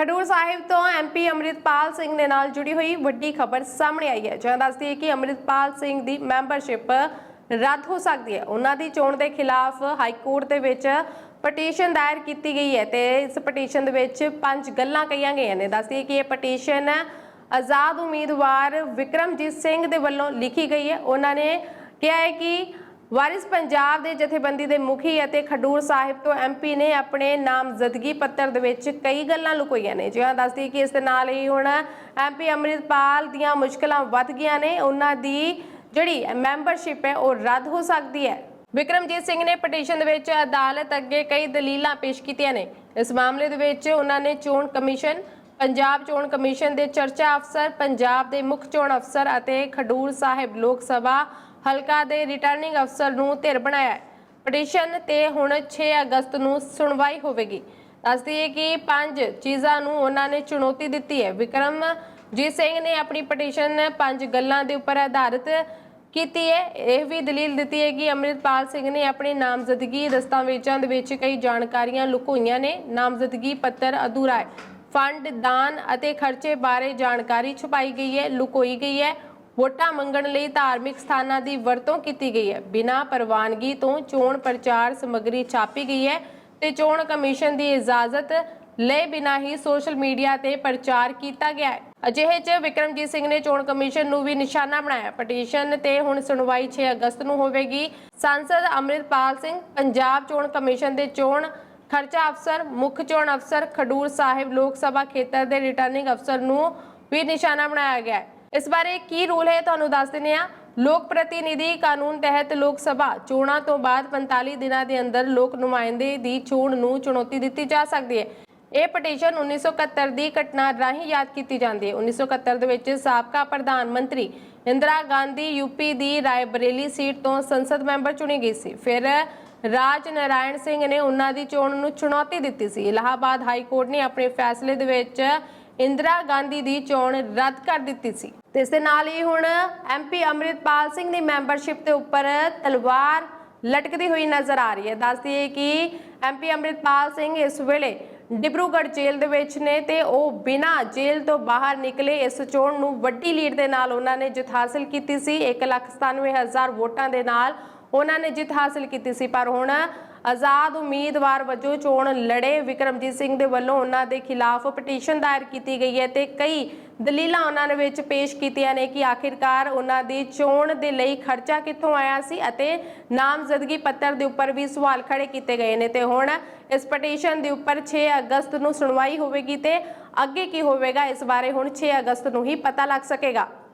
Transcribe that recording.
ਖਡੂਰ ਸਾਹਿਬ ਤੋਂ ਐਮਪੀ ਅੰਮ੍ਰਿਤਪਾਲ ਸਿੰਘ ਦੇ ਨਾਲ ਜੁੜੀ ਹੋਈ ਵੱਡੀ ਖਬਰ ਸਾਹਮਣੇ ਆਈ ਹੈ। ਜਾਂ ਦੱਸਦੀ ਹੈ ਕਿ ਅੰਮ੍ਰਿਤਪਾਲ ਸਿੰਘ ਦੀ ਮੈਂਬਰਸ਼ਿਪ ਰੱਦ ਹੋ ਸਕਦੀ ਹੈ। ਉਹਨਾਂ ਦੀ ਚੋਣ ਦੇ ਖਿਲਾਫ ਹਾਈ ਕੋਰਟ ਦੇ ਵਿੱਚ ਪਟੀਸ਼ਨ ਦਾਇਰ ਕੀਤੀ ਗਈ ਹੈ ਤੇ ਇਸ ਪਟੀਸ਼ਨ ਦੇ ਵਿੱਚ ਪੰਜ ਗੱਲਾਂ ਕਹੀਆਂ ਗਈਆਂ ਨੇ। ਦੱਸਦੀ ਹੈ ਕਿ ਇਹ ਪਟੀਸ਼ਨ ਆਜ਼ਾਦ ਉਮੀਦਵਾਰ ਵਿਕਰਮਜੀਤ ਸਿੰਘ ਦੇ ਵੱਲੋਂ ਲਿਖੀ ਗਈ ਹੈ। ਉਹਨਾਂ ਨੇ ਕਿਹਾ ਹੈ ਕਿ ਵਾਰਿਸ ਪੰਜਾਬ ਦੇ ਜਥੇਬੰਦੀ ਦੇ ਮੁਖੀ ਅਤੇ ਖਡੂਰ ਸਾਹਿਬ ਤੋਂ ਐਮਪੀ ਨੇ ਆਪਣੇ ਨਾਮਜ਼ਦਗੀ ਪੱਤਰ ਦੇ ਵਿੱਚ ਕਈ ਗੱਲਾਂ ਲੁਕੋਈਆਂ ਨੇ। ਜਿਵੇਂ ਦੱਸਦੀ ਕਿ ਇਸ ਦੇ ਨਾਲ ਹੀ ਹੁਣ ਐਮਪੀ ਅੰਮ੍ਰਿਤਪਾਲ ਦੀਆਂ ਮੁਸ਼ਕਲਾਂ ਵੱਧ ਗਈਆਂ ਨੇ। ਉਹਨਾਂ ਦੀ ਜਿਹੜੀ ਮੈਂਬਰਸ਼ਿਪ ਹੈ, ਉਹ ਰੱਦ ਹੋ ਸਕਦੀ ਹੈ। ਵਿਕਰਮਜੀਤ ਸਿੰਘ ਨੇ ਪਟੀਸ਼ਨ ਦੇ ਵਿੱਚ ਅਦਾਲਤ ਅੱਗੇ ਕਈ ਦਲੀਲਾਂ ਪੇਸ਼ ਕੀਤੀਆਂ ਨੇ। ਇਸ ਮਾਮਲੇ ਦੇ ਵਿੱਚ ਉਹਨਾਂ ਨੇ ਚੋਣ ਕਮਿਸ਼ਨ, ਪੰਜਾਬ ਚੋਣ ਕਮਿਸ਼ਨ ਦੇ ਚਰਚਾ ਅਫਸਰ, ਪੰਜਾਬ ਦੇ ਮੁੱਖ ਚੋਣ ਅਫਸਰ ਅਤੇ ਖਡੂਰ ਸਾਹਿਬ ਲੋਕ ਸਭਾ ਹਲਕਾ ਦੇ ਰਿਟਰਨਿੰਗ ਅਫਸਰ ਨੂੰ ਧਿਰ ਬਣਾਇਆ ਹੈ। ਪਟੀਸ਼ਨ ਤੇ ਹੁਣ 6 ਅਗਸਤ ਨੂੰ ਸੁਣਵਾਈ ਹੋਵੇਗੀ। ਦੱਸਦੀ ਹੈ ਕਿ ਪੰਜ ਚੀਜ਼ਾਂ ਨੂੰ ਉਹਨਾਂ ਨੇ ਚੁਣੌਤੀ ਦਿੱਤੀ ਹੈ। ਵਿਕਰਮ ਜੀ ਸਿੰਘ ਨੇ ਆਪਣੀ ਪਟੀਸ਼ਨ ਪੰਜ ਗੱਲਾਂ ਦੇ ਉੱਪਰ ਆਧਾਰਿਤ ਕੀਤੀ ਹੈ। ਇਹ ਵੀ ਦਲੀਲ ਦਿੱਤੀ ਹੈ ਕਿ ਅੰਮ੍ਰਿਤਪਾਲ ਸਿੰਘ ਨੇ ਆਪਣੀ ਨਾਮਜ਼ਦਗੀ ਦਸਤਾਵੇਜ਼ਾਂ ਦੇ ਵਿੱਚ ਕਈ ਜਾਣਕਾਰੀਆਂ ਲੁਕੋਈਆਂ ਨੇ। ਨਾਮਜ਼ਦਗੀ ਪੱਤਰ ਅਧੂਰਾ ਹੈ। ਫੰਡ, ਦਾਨ ਅਤੇ ਖਰਚੇ ਬਾਰੇ ਜਾਣਕਾਰੀ ਛੁਪਾਈ ਗਈ ਹੈ, ਲੁਕੋਈ ਗਈ ਹੈ। ਵੋਟਾਂ ਮੰਗਣ ਲਈ ਧਾਰਮਿਕ ਸਥਾਨਾਂ ਦੀ ਵਰਤੋਂ ਕੀਤੀ ਗਈ ਹੈ। ਬਿਨਾਂ ਪ੍ਰਵਾਨਗੀ ਤੋਂ ਚੋਣ ਪ੍ਰਚਾਰ ਸਮੱਗਰੀ ਛਾਪੀ ਗਈ ਹੈ ਤੇ ਚੋਣ ਕਮਿਸ਼ਨ ਦੀ ਇਜਾਜ਼ਤ ਲਏ ਬਿਨਾਂ ਹੀ ਸੋਸ਼ਲ ਮੀਡੀਆ ਤੇ ਪ੍ਰਚਾਰ ਕੀਤਾ ਗਿਆ ਹੈ। ਅਜਿਹੇ 'ਚ ਵਿਕਰਮਜੀਤ ਸਿੰਘ ਨੇ ਚੋਣ ਕਮਿਸ਼ਨ ਨੂੰ ਵੀ ਨਿਸ਼ਾਨਾ ਬਣਾਇਆ। ਪਟੀਸ਼ਨ ਤੇ ਹੁਣ ਸੁਣਵਾਈ 6 ਅਗਸਤ ਨੂੰ ਹੋਵੇਗੀ। ਸੰਸਦ ਅੰਮ੍ਰਿਤਪਾਲ ਸਿੰਘ, ਪੰਜਾਬ ਚੋਣ ਕਮਿਸ਼ਨ ਦੇ ਚੋਣ ਖਰਚਾ ਅਫਸਰ, ਮੁੱਖ ਚੋਣ ਅਫਸਰ, ਖਡੂਰ ਸਾਹਿਬ ਲੋਕ ਸਭਾ ਖੇਤਰ ਦੇ ਰਿਟਰਨਿੰਗ ਅਫਸਰ ਨੂੰ ਵੀ ਨਿਸ਼ਾਨਾ ਬਣਾਇਆ ਗਿਆ ਹੈ। ਇਸ ਬਾਰੇ ਕੀ ਰੂਲ ਹੈ ਤੁਹਾਨੂੰ ਦੱਸ ਦਿੰਦੇ ਹਾਂ। ਲੋਕ ਪ੍ਰਤੀਨਿਧੀ ਕਾਨੂੰਨ ਤਹਿਤ ਲੋਕ ਸਭਾ ਚੋਣਾਂ ਤੋਂ ਬਾਅਦ 45 ਦਿਨਾਂ ਦੇ ਅੰਦਰ ਲੋਕ ਨੁਮਾਇੰਦੇ ਦੀ ਚੋਣ ਨੂੰ ਚੁਣੌਤੀ ਦਿੱਤੀ ਜਾ ਸਕਦੀ ਹੈ। ਇਹ ਪਟੀਸ਼ਨ 1971 ਦੀ ਘਟਨਾ ਰਾਹੀਂ ਯਾਦ ਕੀਤੀ ਜਾਂਦੀ ਹੈ। 1971 ਦੇ ਵਿੱਚ ਸਾਬਕਾ ਪ੍ਰਧਾਨ ਮੰਤਰੀ ਇੰਦਰਾ ਗਾਂਧੀ ਯੂਪੀ ਦੀ ਰਾਏਬਰੇਲੀ ਸੀਟ ਤੋਂ ਸੰਸਦ ਮੈਂਬਰ ਚੁਣੀ ਗਈ ਸੀ। ਫਿਰ ਰਾਜ ਨਾਰਾਇਣ ਸਿੰਘ ਨੇ ਉਹਨਾਂ ਦੀ ਚੋਣ ਨੂੰ ਚੁਣੌਤੀ ਦਿੱਤੀ ਸੀ। ਇਲਾਹਾਬਾਦ ਹਾਈ ਕੋਰਟ ਨੇ ਆਪਣੇ ਫੈਸਲੇ ਦੇ ਵਿੱਚ ਇੰਦਰਾ ਗਾਂਧੀ ਦੀ ਚੋਣ ਰੱਦ ਕਰ ਦਿੱਤੀ ਸੀ। ਤੇ ਇਸ ਦੇ ਨਾਲ ਹੀ ਹੁਣ ਐਮਪੀ ਅੰਮ੍ਰਿਤਪਾਲ ਸਿੰਘ ਦੀ ਮੈਂਬਰਸ਼ਿਪ ਦੇ ਉੱਪਰ ਤਲਵਾਰ ਲਟਕਦੀ ਹੋਈ ਨਜ਼ਰ ਆ ਰਹੀ ਹੈ। ਦੱਸਦੀ ਹੈ ਕਿ ਐਮਪੀ ਅੰਮ੍ਰਿਤਪਾਲ ਸਿੰਘ ਇਸ ਵੇਲੇ ਡਿਬਰੂਗੜ੍ਹ ਜੇਲ੍ਹ ਦੇ ਵਿੱਚ ਨੇ ਤੇ ਉਹ ਬਿਨਾਂ ਜੇਲ੍ਹ ਤੋਂ ਬਾਹਰ ਨਿਕਲੇ ਇਸ ਚੋਣ ਨੂੰ ਵੱਡੀ ਲੀਡ ਦੇ ਨਾਲ ਉਹਨਾਂ ਨੇ ਜਿੱਤ ਹਾਸਲ ਕੀਤੀ ਸੀ। 197000 ਵੋਟਾਂ ਦੇ ਨਾਲ ਉਹਨਾਂ ਨੇ ਜਿੱਤ ਹਾਸਲ ਕੀਤੀ ਸੀ। ਪਰ ਹੁਣ ਆਜ਼ਾਦ ਉਮੀਦਵਾਰ ਵਜੋਂ ਚੋਣ ਲੜੇ ਵਿਕਰਮਜੀਤ ਸਿੰਘ ਦੇ ਵੱਲੋਂ ਉਹਨਾਂ ਦੇ ਖਿਲਾਫ ਪਟੀਸ਼ਨ ਦਾਇਰ ਕੀਤੀ ਗਈ ਹੈ ਤੇ ਕਈ ਦਲੀਲਾਂ ਉਹਨਾਂ ਦੇ ਵਿੱਚ ਪੇਸ਼ ਕੀਤੀਆਂ ਨੇ ਕਿ ਆਖਿਰਕਾਰ ਉਹਨਾਂ ਦੀ ਚੋਣ ਦੇ ਲਈ ਖਰਚਾ ਕਿੱਥੋਂ ਆਇਆ ਸੀ ਅਤੇ ਨਾਮਜ਼ਦਗੀ ਪੱਤਰ ਦੇ ਉੱਪਰ ਵੀ ਸਵਾਲ ਖੜੇ ਕੀਤੇ ਗਏ ਨੇ ਤੇ ਹੁਣ ਇਸ ਪਟੀਸ਼ਨ ਦੇ ਉੱਪਰ 6 ਅਗਸਤ ਨੂੰ ਸੁਣਵਾਈ ਹੋਵੇਗੀ ਤੇ ਅੱਗੇ ਕੀ ਹੋਵੇਗਾ ਇਸ ਬਾਰੇ ਹੁਣ 6 ਅਗਸਤ ਨੂੰ ਹੀ ਪਤਾ ਲੱਗ ਸਕੇਗਾ।